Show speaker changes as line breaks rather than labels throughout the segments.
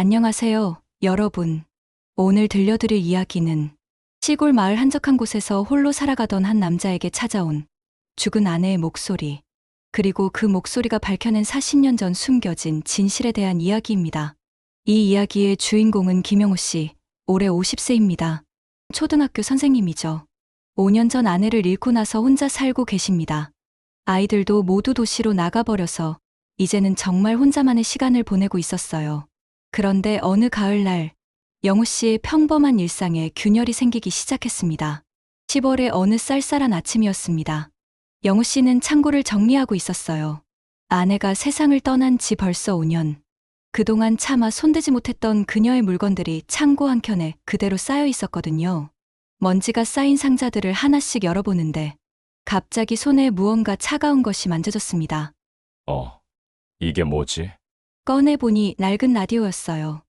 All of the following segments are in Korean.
안녕하세요, 여러분. 오늘 들려드릴 이야기는 시골 마을 한적한 곳에서 홀로 살아가던 한 남자에게 찾아온 죽은 아내의 목소리, 그리고 그 목소리가 밝혀낸 40년 전 숨겨진 진실에 대한 이야기입니다. 이 이야기의 주인공은 김영호 씨, 올해 50세입니다. 초등학교 선생님이죠. 5년 전 아내를 잃고 나서 혼자 살고 계십니다. 아이들도 모두 도시로 나가버려서 이제는 정말 혼자만의 시간을 보내고 있었어요. 그런데 어느 가을날, 영호 씨의 평범한 일상에 균열이 생기기 시작했습니다. 10월의 어느 쌀쌀한 아침이었습니다. 영호 씨는 창고를 정리하고 있었어요. 아내가 세상을 떠난 지 벌써 5년. 그동안 차마 손대지 못했던 그녀의 물건들이 창고 한켠에 그대로 쌓여 있었거든요. 먼지가 쌓인 상자들을 하나씩 열어보는데 갑자기 손에 무언가 차가운 것이 만져졌습니다.
어, 이게 뭐지?
꺼내보니 낡은 라디오였어요.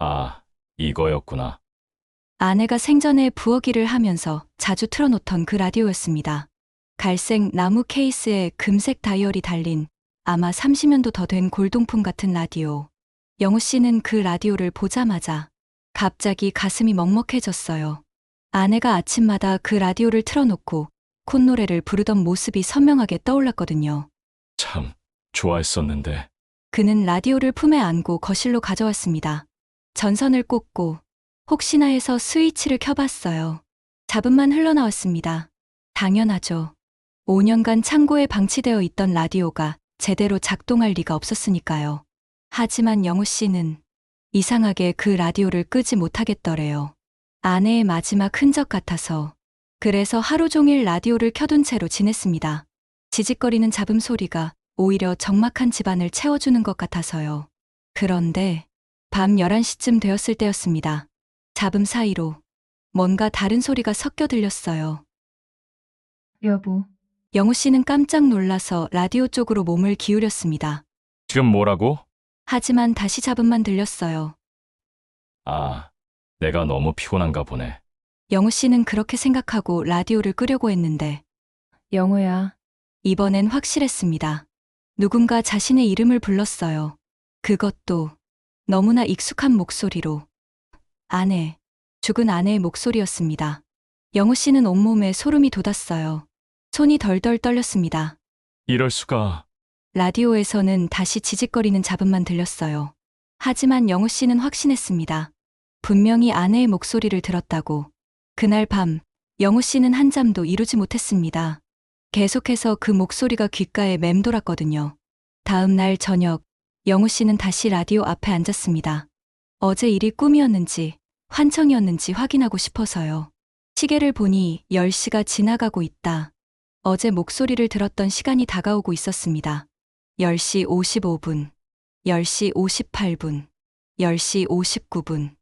아, 이거였구나.
아내가 생전에 부엌일을 하면서 자주 틀어놓던 그 라디오였습니다. 갈색 나무 케이스에 금색 다이얼이 달린 아마 30년도 더 된 골동품 같은 라디오. 영우 씨는 그 라디오를 보자마자 갑자기 가슴이 먹먹해졌어요. 아내가 아침마다 그 라디오를 틀어놓고 콧노래를 부르던 모습이 선명하게 떠올랐거든요.
참, 좋아했었는데.
그는 라디오를 품에 안고 거실로 가져왔습니다. 전선을 꽂고 혹시나 해서 스위치를 켜봤어요. 잡음만 흘러나왔습니다. 당연하죠. 5년간 창고에 방치되어 있던 라디오가 제대로 작동할 리가 없었으니까요. 하지만 영우 씨는 이상하게 그 라디오를 끄지 못하겠더래요. 아내의 마지막 흔적 같아서. 그래서 하루 종일 라디오를 켜둔 채로 지냈습니다. 지직거리는 잡음 소리가 오히려 적막한 집안을 채워주는 것 같아서요. 그런데 밤 11시쯤 되었을 때였습니다. 잡음 사이로 뭔가 다른 소리가 섞여 들렸어요.
여보,
영우 씨는 깜짝 놀라서 라디오 쪽으로 몸을 기울였습니다.
지금 뭐라고?
하지만 다시 잡음만 들렸어요.
아, 내가 너무 피곤한가 보네.
영우 씨는 그렇게 생각하고 라디오를 끄려고 했는데
영호야,
이번엔 확실했습니다. 누군가 자신의 이름을 불렀어요. 그것도 너무나 익숙한 목소리로. 아내, 죽은 아내의 목소리였습니다. 영우 씨는 온몸에 소름이 돋았어요. 손이 덜덜 떨렸습니다.
이럴 수가.
라디오에서는 다시 지직거리는 잡음만 들렸어요. 하지만 영우 씨는 확신했습니다. 분명히 아내의 목소리를 들었다고. 그날 밤, 영우 씨는 한잠도 이루지 못했습니다. 계속해서 그 목소리가 귓가에 맴돌았거든요. 다음 날 저녁, 영우 씨는 다시 라디오 앞에 앉았습니다. 어제 일이 꿈이었는지, 환청이었는지 확인하고 싶어서요. 시계를 보니 10시가 지나가고 있다. 어제 목소리를 들었던 시간이 다가오고 있었습니다. 10시 55분, 10시 58분, 10시 59분,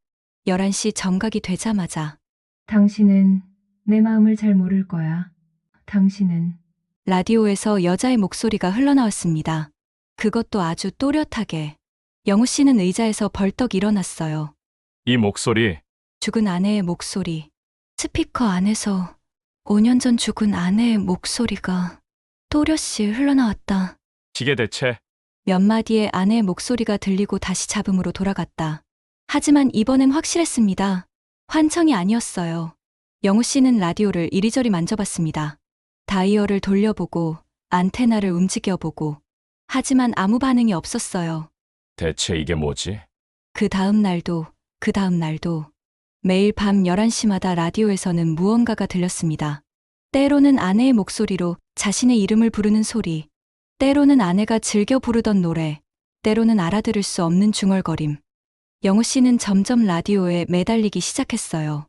11시 정각이 되자마자
당신은 내 마음을 잘 모를 거야. 당신은
라디오에서 여자의 목소리가 흘러나왔습니다. 그것도 아주 또렷하게. 영우 씨는 의자에서 벌떡 일어났어요.
이 목소리,
죽은 아내의 목소리. 스피커 안에서 5년 전 죽은 아내의 목소리가 또렷이 흘러나왔다.
기계 대체.
몇 마디의 아내의 목소리가 들리고 다시 잡음으로 돌아갔다. 하지만 이번엔 확실했습니다. 환청이 아니었어요. 영우 씨는 라디오를 이리저리 만져봤습니다. 다이얼을 돌려보고 안테나를 움직여보고 하지만 아무 반응이 없었어요.
대체 이게 뭐지?
그 다음 날도 그 다음 날도 매일 밤 11시마다 라디오에서는 무언가가 들렸습니다. 때로는 아내의 목소리로 자신의 이름을 부르는 소리, 때로는 아내가 즐겨 부르던 노래, 때로는 알아들을 수 없는 중얼거림. 영우 씨는 점점 라디오에 매달리기 시작했어요.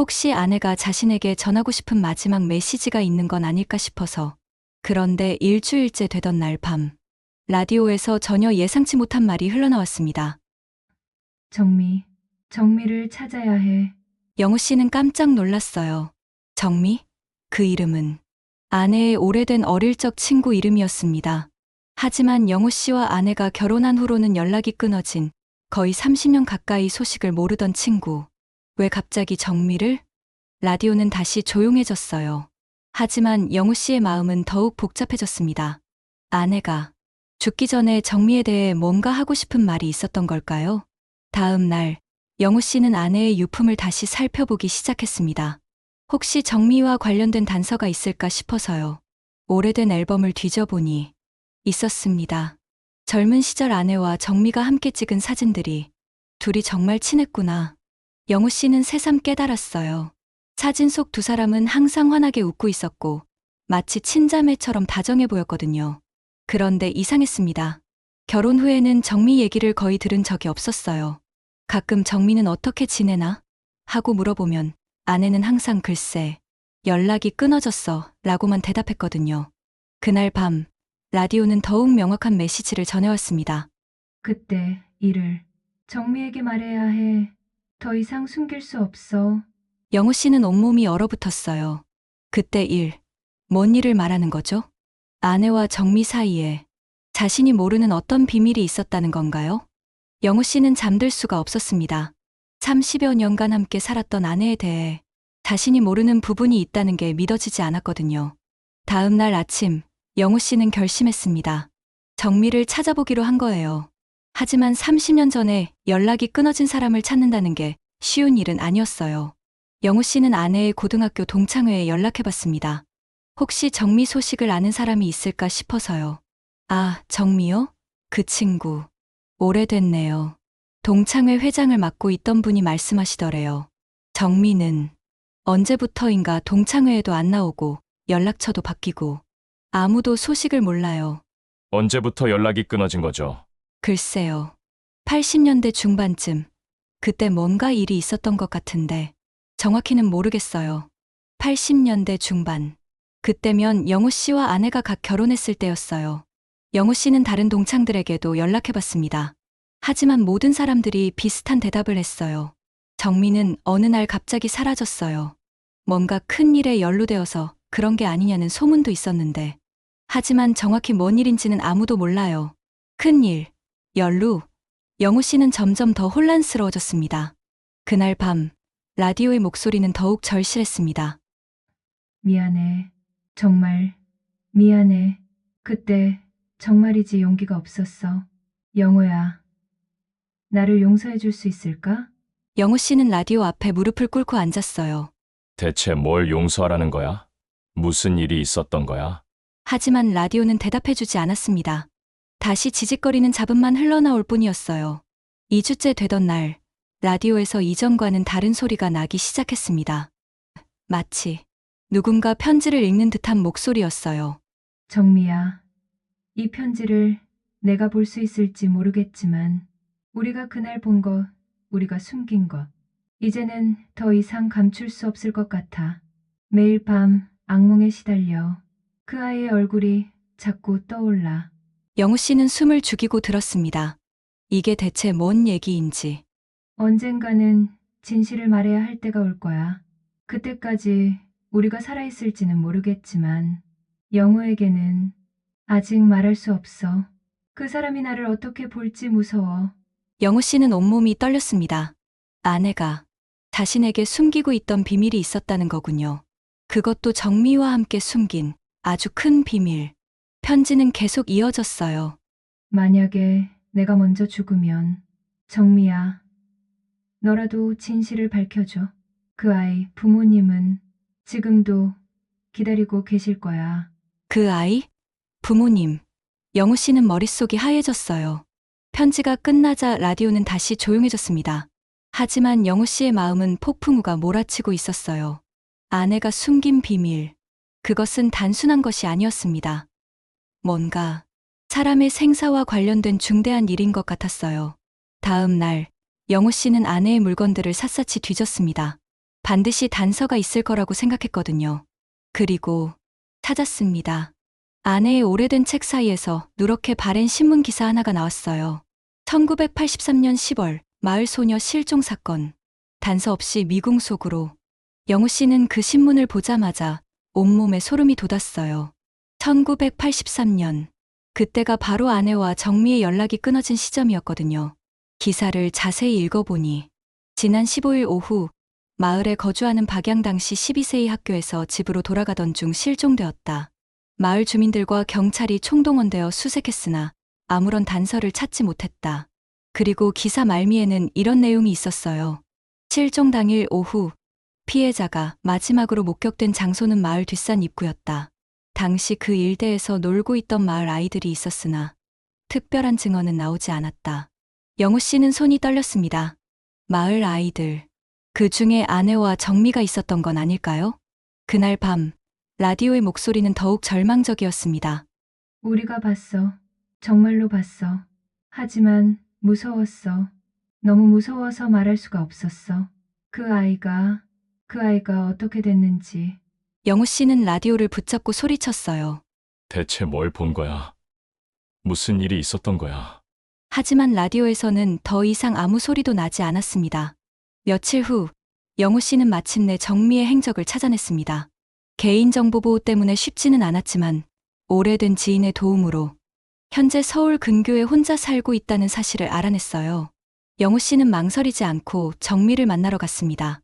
혹시 아내가 자신에게 전하고 싶은 마지막 메시지가 있는 건 아닐까 싶어서. 그런데 일주일째 되던 날 밤, 라디오에서 전혀 예상치 못한 말이 흘러나왔습니다.
정미, 정미를 찾아야 해.
영우 씨는 깜짝 놀랐어요. 정미? 그 이름은 아내의 오래된 어릴 적 친구 이름이었습니다. 하지만 영우 씨와 아내가 결혼한 후로는 연락이 끊어진 거의 30년 가까이 소식을 모르던 친구. 왜 갑자기 정미를? 라디오는 다시 조용해졌어요. 하지만 영우 씨의 마음은 더욱 복잡해졌습니다. 아내가 죽기 전에 정미에 대해 뭔가 하고 싶은 말이 있었던 걸까요? 다음 날 영우 씨는 아내의 유품을 다시 살펴보기 시작했습니다. 혹시 정미와 관련된 단서가 있을까 싶어서요. 오래된 앨범을 뒤져보니 있었습니다. 젊은 시절 아내와 정미가 함께 찍은 사진들이 둘이 정말 친했구나. 영우 씨는 새삼 깨달았어요. 사진 속 두 사람은 항상 환하게 웃고 있었고 마치 친자매처럼 다정해 보였거든요. 그런데 이상했습니다. 결혼 후에는 정미 얘기를 거의 들은 적이 없었어요. 가끔 정미는 어떻게 지내나? 하고 물어보면 아내는 항상 글쎄, 연락이 끊어졌어 라고만 대답했거든요. 그날 밤, 라디오는 더욱 명확한 메시지를 전해왔습니다.
그때 일을 정미에게 말해야 해. 더 이상 숨길 수 없어.
영우 씨는 온몸이 얼어붙었어요. 그때 일, 뭔 일을 말하는 거죠? 아내와 정미 사이에 자신이 모르는 어떤 비밀이 있었다는 건가요? 영우 씨는 잠들 수가 없었습니다. 30여 년간 함께 살았던 아내에 대해 자신이 모르는 부분이 있다는 게 믿어지지 않았거든요. 다음 날 아침, 영우 씨는 결심했습니다. 정미를 찾아보기로 한 거예요. 하지만 30년 전에 연락이 끊어진 사람을 찾는다는 게 쉬운 일은 아니었어요. 영우 씨는 아내의 고등학교 동창회에 연락해봤습니다. 혹시 정미 소식을 아는 사람이 있을까 싶어서요. 아, 정미요? 그 친구. 오래됐네요. 동창회 회장을 맡고 있던 분이 말씀하시더래요. 정미는 언제부터인가 동창회에도 안 나오고 연락처도 바뀌고 아무도 소식을 몰라요.
언제부터 연락이 끊어진 거죠?
글쎄요. 80년대 중반쯤. 그때 뭔가 일이 있었던 것 같은데 정확히는 모르겠어요. 80년대 중반. 그때면 영우 씨와 아내가 각 결혼했을 때였어요. 영우 씨는 다른 동창들에게도 연락해봤습니다. 하지만 모든 사람들이 비슷한 대답을 했어요. 정미는 어느 날 갑자기 사라졌어요. 뭔가 큰 일에 연루되어서 그런 게 아니냐는 소문도 있었는데. 하지만 정확히 뭔 일인지는 아무도 몰라요. 큰 일, 연루. 영우 씨는 점점 더 혼란스러워졌습니다. 그날 밤, 라디오의 목소리는 더욱 절실했습니다.
미안해. 정말 미안해. 그때 정말이지 용기가 없었어. 영호야. 나를 용서해 줄 수 있을까?
영우 씨는 라디오 앞에 무릎을 꿇고 앉았어요.
대체 뭘 용서하라는 거야? 무슨 일이 있었던 거야?
하지만 라디오는 대답해주지 않았습니다. 다시 지직거리는 잡음만 흘러나올 뿐이었어요. 2주째 되던 날, 라디오에서 이전과는 다른 소리가 나기 시작했습니다. 마치 누군가 편지를 읽는 듯한 목소리였어요.
정미야. 이 편지를 내가 볼 수 있을지 모르겠지만 우리가 그날 본 것, 우리가 숨긴 것. 이제는 더 이상 감출 수 없을 것 같아. 매일 밤 악몽에 시달려 그 아이의 얼굴이 자꾸 떠올라.
영우 씨는 숨을 죽이고 들었습니다. 이게 대체 뭔 얘기인지.
언젠가는 진실을 말해야 할 때가 올 거야. 그때까지 우리가 살아있을지는 모르겠지만 영우에게는 아직 말할 수 없어. 그 사람이 나를 어떻게 볼지 무서워.
영우 씨는 온몸이 떨렸습니다. 아내가 자신에게 숨기고 있던 비밀이 있었다는 거군요. 그것도 정미와 함께 숨긴 아주 큰 비밀. 편지는 계속 이어졌어요.
만약에 내가 먼저 죽으면 정미야, 너라도 진실을 밝혀줘. 그 아이 부모님은 지금도 기다리고 계실 거야.
그 아이? 부모님. 영우 씨는 머릿속이 하얘졌어요. 편지가 끝나자 라디오는 다시 조용해졌습니다. 하지만 영우 씨의 마음은 폭풍우가 몰아치고 있었어요. 아내가 숨긴 비밀. 그것은 단순한 것이 아니었습니다. 뭔가 사람의 생사와 관련된 중대한 일인 것 같았어요. 다음 날, 영우 씨는 아내의 물건들을 샅샅이 뒤졌습니다. 반드시 단서가 있을 거라고 생각했거든요. 그리고 찾았습니다. 아내의 오래된 책 사이에서 누렇게 바랜 신문 기사 하나가 나왔어요. 1983년 10월 마을 소녀 실종 사건. 단서 없이 미궁 속으로. 영우 씨는 그 신문을 보자마자 온몸에 소름이 돋았어요. 1983년. 그때가 바로 아내와 정미의 연락이 끊어진 시점이었거든요. 기사를 자세히 읽어보니 지난 15일 오후 마을에 거주하는 박양 당시 12세의 학교에서 집으로 돌아가던 중 실종되었다. 마을 주민들과 경찰이 총동원되어 수색했으나 아무런 단서를 찾지 못했다. 그리고 기사 말미에는 이런 내용이 있었어요. 실종 당일 오후 피해자가 마지막으로 목격된 장소는 마을 뒷산 입구였다. 당시 그 일대에서 놀고 있던 마을 아이들이 있었으나 특별한 증언은 나오지 않았다. 영우 씨는 손이 떨렸습니다. 마을 아이들. 그 중에 아내와 정미가 있었던 건 아닐까요? 그날 밤 라디오의 목소리는 더욱 절망적이었습니다.
우리가 봤어. 정말로 봤어. 하지만 무서웠어. 너무 무서워서 말할 수가 없었어. 그 아이가, 그 아이가 어떻게 됐는지.
영우 씨는 라디오를 붙잡고 소리쳤어요.
대체 뭘 본 거야? 무슨 일이 있었던 거야?
하지만 라디오에서는 더 이상 아무 소리도 나지 않았습니다. 며칠 후, 영우 씨는 마침내 정미의 행적을 찾아냈습니다. 개인정보 보호 때문에 쉽지는 않았지만, 오래된 지인의 도움으로 현재 서울 근교에 혼자 살고 있다는 사실을 알아냈어요. 영우 씨는 망설이지 않고 정미를 만나러 갔습니다.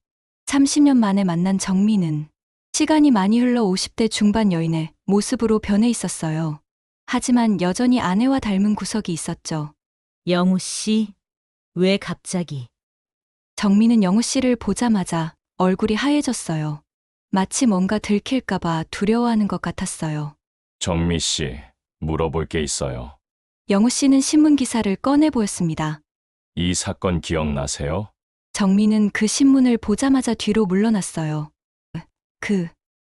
30년 만에 만난 정미는 시간이 많이 흘러 50대 중반 여인의 모습으로 변해 있었어요. 하지만 여전히 아내와 닮은 구석이 있었죠.
영우 씨, 왜 갑자기?
정민은 영우 씨를 보자마자 얼굴이 하얘졌어요. 마치 뭔가 들킬까봐 두려워하는 것 같았어요.
정미 씨, 물어볼 게 있어요.
영우 씨는 신문 기사를 꺼내 보였습니다.
이 사건 기억나세요?
정민은 그 신문을 보자마자 뒤로 물러났어요. 그,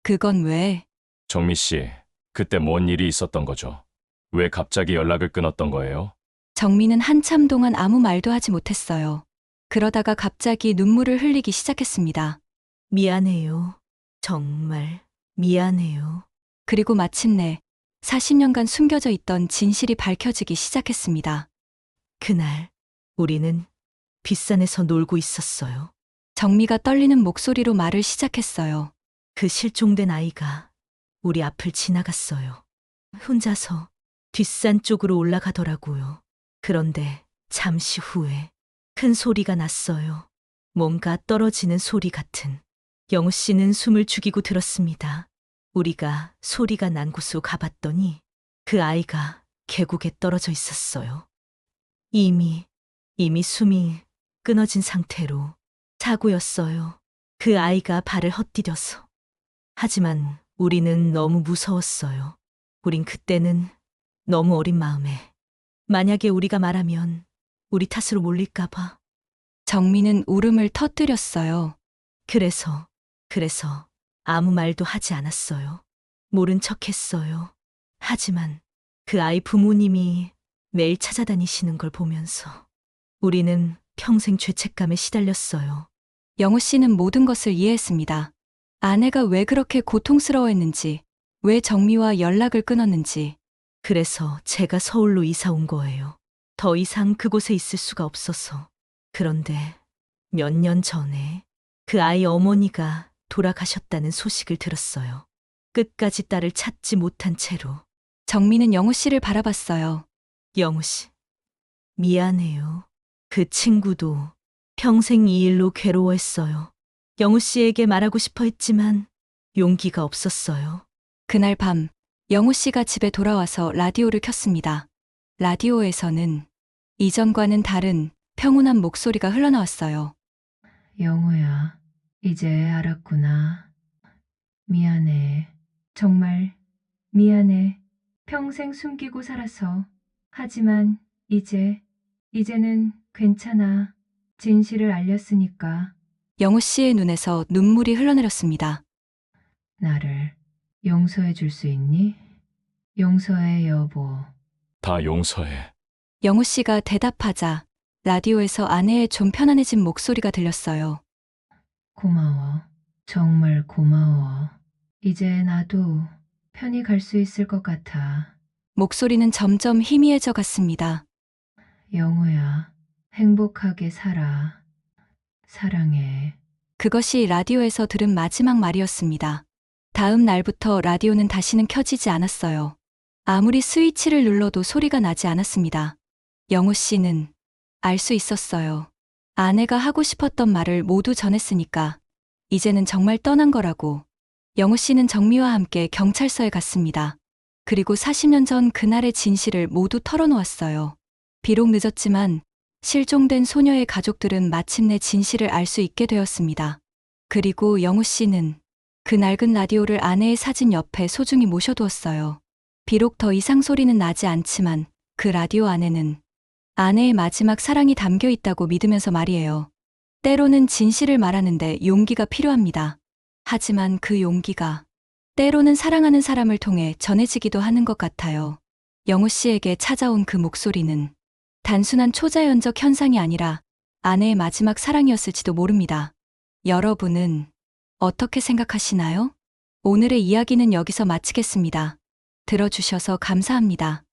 그건 왜?
정미 씨, 그때 뭔 일이 있었던 거죠? 왜 갑자기 연락을 끊었던 거예요?
정민은 한참 동안 아무 말도 하지 못했어요. 그러다가 갑자기 눈물을 흘리기 시작했습니다.
미안해요. 정말 미안해요.
그리고 마침내 40년간 숨겨져 있던 진실이 밝혀지기 시작했습니다.
그날 우리는 빗산에서 놀고 있었어요.
정미가 떨리는 목소리로 말을 시작했어요.
그 실종된 아이가 우리 앞을 지나갔어요. 혼자서 뒷산 쪽으로 올라가더라고요. 그런데 잠시 후에 큰 소리가 났어요. 뭔가 떨어지는 소리 같은. 영우 씨는 숨을 죽이고 들었습니다. 우리가 소리가 난 곳으로 가봤더니 그 아이가 계곡에 떨어져 있었어요. 이미, 이미 숨이 끊어진 상태로 사고였어요. 그 아이가 발을 헛디뎌서. 하지만 우리는 너무 무서웠어요. 우린 그때는 너무 어린 마음에 만약에 우리가 말하면 우리 탓으로 몰릴까봐.
정민은 울음을 터뜨렸어요.
그래서, 그래서 아무 말도 하지 않았어요. 모른 척 했어요. 하지만 그 아이 부모님이 매일 찾아다니시는 걸 보면서 우리는 평생 죄책감에 시달렸어요.
영우 씨는 모든 것을 이해했습니다. 아내가 왜 그렇게 고통스러워했는지, 왜 정미와 연락을 끊었는지,
그래서 제가 서울로 이사 온 거예요. 더 이상 그곳에 있을 수가 없어서. 그런데 몇 년 전에 그 아이 어머니가 돌아가셨다는 소식을 들었어요. 끝까지 딸을 찾지 못한 채로.
정민은 영우 씨를 바라봤어요.
영우 씨, 미안해요. 그 친구도 평생 이 일로 괴로워했어요. 영우 씨에게 말하고 싶어 했지만 용기가 없었어요.
그날 밤, 영우 씨가 집에 돌아와서 라디오를 켰습니다. 라디오에서는 이전과는 다른 평온한 목소리가 흘러나왔어요.
영우야, 이제 알았구나. 미안해. 정말 미안해. 평생 숨기고 살아서. 하지만 이제, 이제는 괜찮아. 진실을 알렸으니까
영우 씨의 눈에서 눈물이 흘러내렸습니다.
나를 용서해 줄 수 있니? 용서해, 여보.
다 용서해.
영우 씨가 대답하자 라디오에서 아내의 좀 편안해진 목소리가 들렸어요.
고마워. 정말 고마워. 이제 나도 편히 갈 수 있을 것 같아.
목소리는 점점 희미해져 갔습니다.
영우야, 행복하게 살아. 사랑해.
그것이 라디오에서 들은 마지막 말이었습니다. 다음 날부터 라디오는 다시는 켜지지 않았어요. 아무리 스위치를 눌러도 소리가 나지 않았습니다. 영우 씨는 알 수 있었어요. 아내가 하고 싶었던 말을 모두 전했으니까 이제는 정말 떠난 거라고. 영우 씨는 정미와 함께 경찰서에 갔습니다. 그리고 40년 전 그날의 진실을 모두 털어놓았어요. 비록 늦었지만 실종된 소녀의 가족들은 마침내 진실을 알 수 있게 되었습니다. 그리고 영우 씨는 그 낡은 라디오를 아내의 사진 옆에 소중히 모셔두었어요. 비록 더 이상 소리는 나지 않지만 그 라디오 안에는 아내의 마지막 사랑이 담겨 있다고 믿으면서 말이에요. 때로는 진실을 말하는데 용기가 필요합니다. 하지만 그 용기가 때로는 사랑하는 사람을 통해 전해지기도 하는 것 같아요. 영우 씨에게 찾아온 그 목소리는 단순한 초자연적 현상이 아니라 아내의 마지막 사랑이었을지도 모릅니다. 여러분은 어떻게 생각하시나요? 오늘의 이야기는 여기서 마치겠습니다. 들어주셔서 감사합니다.